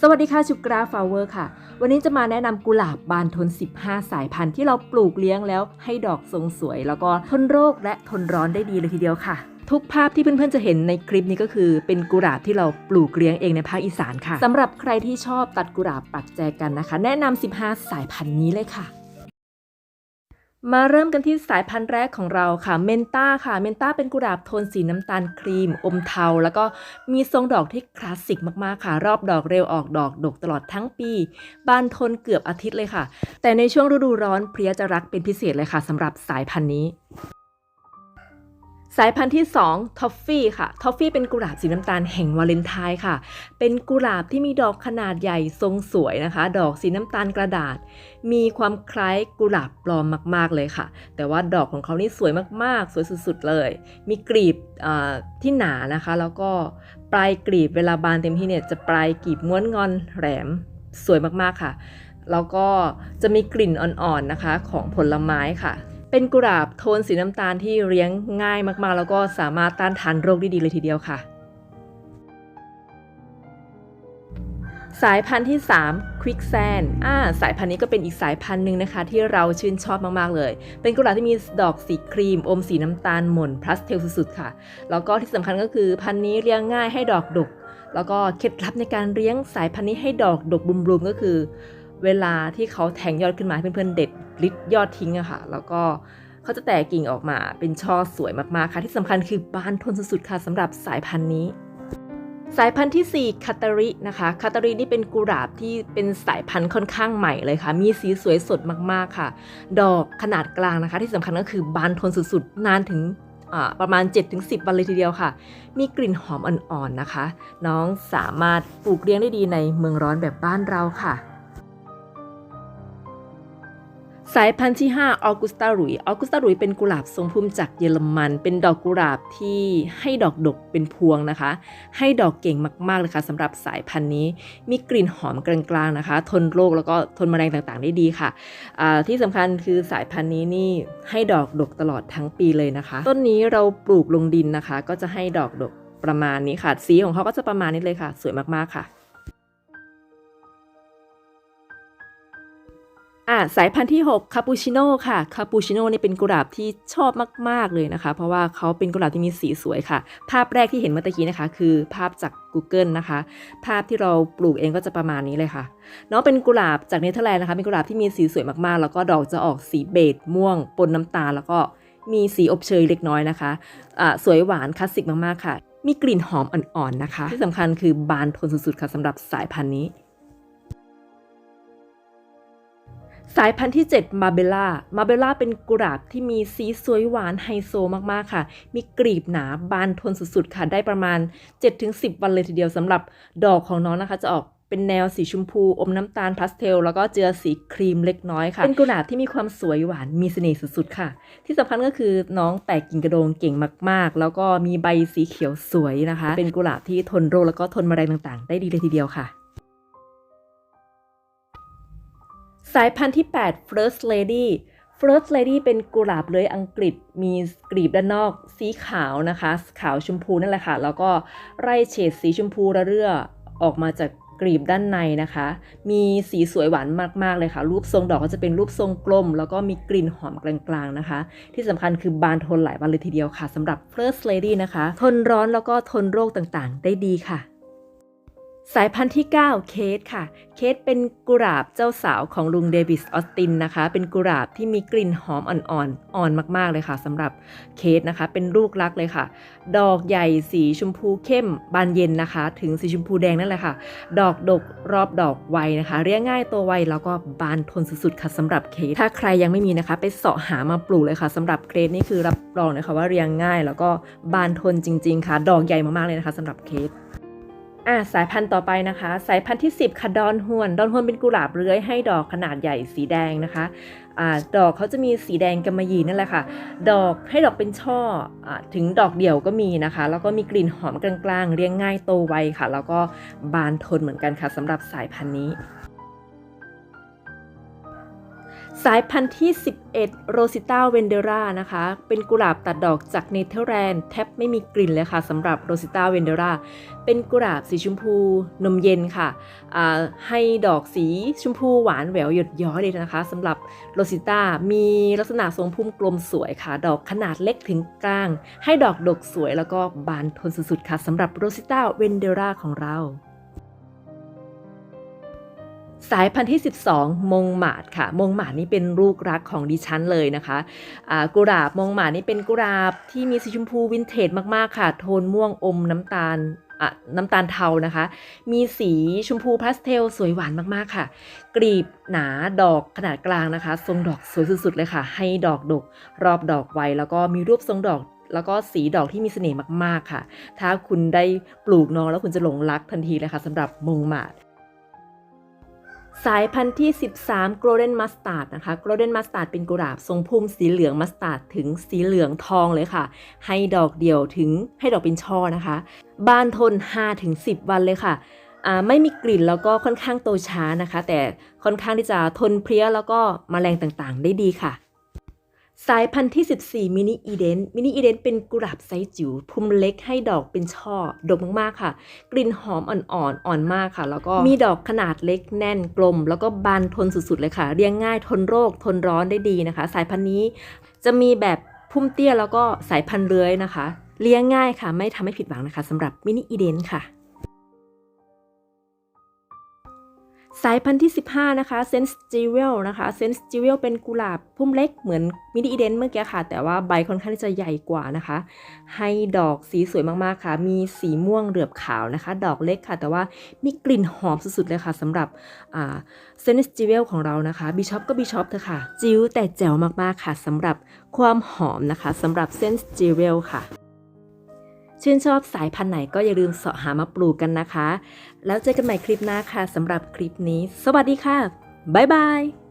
สวัสดีค่ะชุกราฟลาเวอร์ค่ะ วันนี้จะมาแนะนำกุหลาบบานทน 15 สายพันธุ์ที่เราปลูกเลี้ยงแล้วให้ดอกทรงสวย แล้วก็ทนโรคและทนร้อนได้ดีเลยทีเดียวค่ะ ทุกภาพที่เพื่อนๆจะเห็นในคลิปนี้ก็คือ เป็นกุหลาบที่เราปลูกเลี้ยงเองในภาคอีสานค่ะสำหรับใครที่ชอบตัดกุหลาบปักแจกันนะคะ แนะนำ15 สายพันธุ์นี้เลยค่ะ มาเริ่มกันที่สายพันธุ์แรกของเราค่ะเมนต้าค่ะเมนต้าเป็นกุหลาบโทนสีน้ำตาลครีม อมเทา แล้วก็มีทรงดอกที่คลาสสิกมากๆค่ะ รอบดอกเร็วออกดอกดกตลอดทั้งปี บานทนเกือบอาทิตย์เลยค่ะ แต่ในช่วงฤดูร้อนเพลียจะรักเป็นพิเศษเลยค่ะสำหรับสายพันธุ์นี้ สายพันธุ์ที่ 2 ทอฟฟี่ค่ะ ทอฟฟี่เป็นกุหลาบสีน้ำตาลแห่งวาเลนไทน์ค่ะ เป็นกุหลาบที่มีดอกขนาดใหญ่ทรงสวยนะคะ ดอกสีน้ำตาลกระดาษ มีความคล้ายกุหลาบปลอมมากๆเลยค่ะ แต่ว่าดอกของเขานี่สวยมากๆ สวยสุดๆเลย มีกลีบที่หนานะคะ แล้วก็ปลายกลีบเวลาบานเต็มที่เนี่ยจะปลายกลีบม้วนงอนแหลมสวยมากๆค่ะ แล้วก็จะมีกลิ่นอ่อนๆนะคะของผลไม้ค่ะ เป็นกุหลาบโทนสีน้ำตาลที่เลี้ยงง่ายมากๆ แล้วก็สามารถต้านทานโรคได้ดีเลยทีเดียวค่ะ สายพันธุ์ที่ 3 Quicksand อ่าสายพันธุ์นี้ก็เป็นอีกสายพันธุ์หนึ่งนะคะ ที่เราชื่นชอบมากๆเลย เป็นกุหลาบที่มีดอกสีครีม อมสีน้ำตาลหม่นพลัสเทลสุดๆค่ะ แล้วก็ที่สำคัญก็คือพันธุ์นี้เลี้ยงง่ายให้ดอกดก แล้วก็เคล็ดลับในการเลี้ยงสายพันธุ์นี้ให้ดอกดกบุมๆก็คือ เวลาที่เขาแทงยอดขึ้นมาเพื่อนๆเด็ดลิดยอดทิ้งอะค่ะ แล้วก็เขาจะแตกกิ่งออกมาเป็นช่อสวยมากๆค่ะ ที่สำคัญคือบานทนสุดๆค่ะสำหรับสายพันธุ์นี้ สายพันธุ์ที่ 4คาตารินะคะคาตารินี่เป็นกุหลาบที่เป็นสายพันธุ์ค่อนข้างใหม่เลยค่ะ มีสีสวยสดมากๆค่ะ ดอกขนาดกลางนะคะ ที่สำคัญก็คือบานทนสุดๆนานถึงประมาณ 7-10 วันเลยทีเดียวค่ะ มีกลิ่นหอมอ่อนๆนะคะ น้องสามารถปลูกเลี้ยงได้ดีในเมืองร้อนแบบบ้านเราค่ะ สายพันธุ์ที่ 5 ออกุสตารุย ออกุสตารุยเป็นกุหลาบทรงพุ่มจากเยอรมัน เป็นดอกกุหลาบที่ให้ดอกดกเป็นพวงนะคะ ให้ดอกเก่งมากๆเลยค่ะสำหรับสายพันธุ์นี้ มีกลิ่นหอมกลางๆนะคะ ทนโรคแล้วก็ทนแมลงต่างๆได้ดีค่ะอ่าที่สำคัญคือสายพันธุ์นี้นี่ให้ดอกดกตลอดทั้งปีเลยนะคะ ต้นนี้เราปลูกลงดินนะคะ ก็จะให้ดอกดกประมาณนี้ค่ะ สีของเขาก็จะประมาณนี้เลยค่ะ สวยมากๆค่ะ อะสายพันธุ์ที่ 6คาปูชิโน่ค่ะคาปูชิโน่นี่เป็นกุหลาบที่ชอบมาก ๆ เลยนะคะ เพราะว่าเขาเป็นกุหลาบที่มีสีสวยค่ะ ภาพแรกที่เห็นเมื่อกี้นะคะ คือภาพจาก Google นะคะ ภาพที่เราปลูกเองก็จะประมาณนี้เลยค่ะน้องเป็นกุหลาบจากเนเธอร์แลนด์นะคะเป็นกุหลาบที่มีสีสวยมากๆ แล้วก็ดอกจะออกสีเบจม่วง ปนน้ำตาล แล้วก็มีสีอบเชยเล็กน้อยนะคะอะสวยหวานคลาสสิกมากๆค่ะ มีกลิ่นหอมอ่อนๆนะคะ ที่สำคัญคือบานทนสุดๆค่ะสำหรับสายพันธุ์นี้ สายพันธุ์ที่ 7 มาเบล่า มาเบล่าเป็นกุหลาบที่มีสีสวยหวานไฮโซมากๆค่ะ มีกลีบหนาบานทนสุดๆค่ะ ได้ประมาณ 7-10 วันเลยทีเดียวสำหรับดอกของน้องนะคะจะออกเป็นแนวสีชมพูอมน้ำตาลพาสเทล แล้วก็เจือสีครีมเล็กน้อยค่ะ เป็นกุหลาบที่มีความสวยหวานมีเสน่ห์สุดๆค่ะ ที่สำคัญก็คือน้องแตกกิ่งกระโดงเก่งมากๆ แล้วก็มีใบสีเขียวสวยนะคะ เป็นกุหลาบที่ทนโรคแล้วก็ทนแมลงต่างๆ ได้ดีเลยทีเดียวค่ะ สายพันธุ์ที่ 8 First Lady First Lady เป็นกุหลาบเลื้อยอังกฤษ มีกลีบด้านนอกสีขาวนะคะ ขาวชมพูนั่นแหละค่ะ แล้วก็ไร่เฉดสีชมพูระเรื่อออกมาจากกลีบด้านในนะคะ มีสีสวยหวานมาก ๆ เลยค่ะ รูปทรงดอกก็จะเป็นรูปทรงกลม แล้วก็มีกลิ่นหอมกลางๆนะคะ ที่สำคัญคือบานทนหลายวันเลยทีเดียวค่ะสำหรับ First Lady นะคะ ทนร้อนแล้วก็ทนโรคต่างๆ ได้ดีค่ะ สายพันธุ์ที่ 9 เคสค่ะ เคสเป็นกุหลาบเจ้าสาวของลุงเดวิสออสตินนะคะ เป็นกุหลาบที่มีกลิ่นหอมอ่อนๆ อ่อนมากๆเลยค่ะสำหรับเคสนะคะ เป็นลูกรักเลยค่ะ ดอกใหญ่สีชมพูเข้มบานเย็นนะคะ ถึงสีชมพูแดงนั่นแหละค่ะ ดอกดกรอบดอกไวนะคะ เรียกง่ายตัวไวแล้วก็บานทนสุดๆค่ะสำหรับเคส ถ้าใครยังไม่มีนะคะ ไปเสาะหามาปลูกเลยค่ะสำหรับเคสนี่คือรับรองนะคะว่าเรียงง่ายแล้วก็บานทนจริง ๆ ค่ะ ดอกใหญ่มากๆเลยนะคะสำหรับเคส อะสายพันธุ์ต่อไปนะคะ สายพันธุ์ที่ 10ค่ะดอนฮวนดอนฮวนเป็นกุหลาบเลื้อยให้ดอกขนาดใหญ่สีแดงนะคะอ่าดอกเขาจะมีสีแดงกำมะหยี่นั่นแหละค่ะ ดอกให้ดอกเป็นช่ออาถึงดอกเดี่ยวก็มีนะคะ แล้วก็มีกลิ่นหอมกลางๆเรียงง่ายโตไวค่ะ แล้วก็บานทนเหมือนกันค่ะสำหรับสายพันธุ์นี้ สายพันธุ์ที่ 11 โรซิต้าเวนเดรานะคะ เป็นกุหลาบตัดดอกจากเนเธอร์แลนด์แทบไม่มีกลิ่นเลยค่ะสำหรับโรซิต้าเวนเดราเป็นกุหลาบสีชมพูนมเย็นค่ะ ให้ดอกสีชมพูหวานแหววหยดย้อยเลยนะคะสำหรับโรซิต้ามีลักษณะทรงพุ่มกลมสวยค่ะ ดอกขนาดเล็กถึงกลาง ให้ดอกดกสวยแล้วก็บานทนสุดๆค่ะสำหรับโรซิต้าเวนเดราของเรา สายพันธุ์ที่ 12 มงหมาดค่ะ มงหมาดนี่เป็นลูกรักของดิฉันเลยนะคะอ่ากุหลาบมงหมาดนี่เป็นกุหลาบที่มีสีชมพูวินเทจมากๆค่ะ โทนม่วงอมน้ำตาลน้ำตาลเทานะคะ มีสีชมพูพาสเทลสวยหวานมากๆค่ะ กลีบหนาดอกขนาดกลางนะคะ ทรงดอกสวยสุดๆเลยค่ะ ให้ดอกดก รอบดอกไวแล้วก็มีรูปทรงดอกแล้วก็สีดอกที่มีเสน่ห์มากๆค่ะ ถ้าคุณได้ปลูกน้องแล้วคุณจะหลงรักทันทีเลยค่ะสำหรับมงหมาด สายพันธุ์ที่ 13 Golden Mustard นะคะ Golden Mustard เป็นกุหลาบทรงพุ่มสีเหลืองมัสตาร์ดถึงสีเหลืองทองเลยค่ะ ให้ดอกเดียวถึงให้ดอกเป็นช่อนะคะ บานทน 5-10 วันเลยค่ะไม่มีกลิ่นแล้วก็ค่อนข้างโตช้านะคะ แต่ค่อนข้างที่จะทนเพลี้ยแล้วก็มแมลงต่างๆ ได้ดีค่ะ สายพันธุ์ที่ 14 มินิอีเดน มินิอีเดนเป็นกุหลาบไซส์จิ๋วพุ่มเล็กให้ดอกเป็นช่อ ดกมากๆค่ะ กลิ่นหอมอ่อนๆ อ่อนมากค่ะ แล้วก็มีดอกขนาดเล็กแน่นกลม แล้วก็บานทนสุดๆ เลยค่ะเรียงง่ายทนโรคทนร้อนได้ดีนะคะ สายพันธุ์นี้จะมีแบบพุ่มเตี้ยแล้วก็สายพันธุ์เลื้อยนะคะ เลี้ยงง่ายค่ะ ไม่ทำให้ผิดหวังนะคะสำหรับมินิอีเดนค่ะ สายพันธุ์ที่ 15 นะคะเซนส์จิเวลนะคะเซนส์จิเวลเป็นกุหลาบพุ่มเล็กเหมือนมินิอีเดนเมื่อกี้ค่ะ แต่ว่าใบค่อนข้างที่จะใหญ่กว่านะคะ ให้ดอกสีสวยมากๆค่ะ มีสีม่วงเหลือบขาวนะคะ ดอกเล็กค่ะ แต่ว่ามีกลิ่นหอมสุดๆเลยค่ะสำหรับเซนส์จิเวลของเรานะคะบิชอปก็บิชอปเถอะค่ะ จิ๋วแต่แจ๋วมากๆค่ะสำหรับความหอมนะคะสำหรับเซนส์จิเวลค่ะ ชื่นชอบสายพันธุ์ไหนก็อย่าลืมเสาะหามาปลูกกันนะคะ แล้วเจอกันใหม่คลิปหน้าค่ะสำหรับคลิปนี้ สวัสดีค่ะ บ๊ายบาย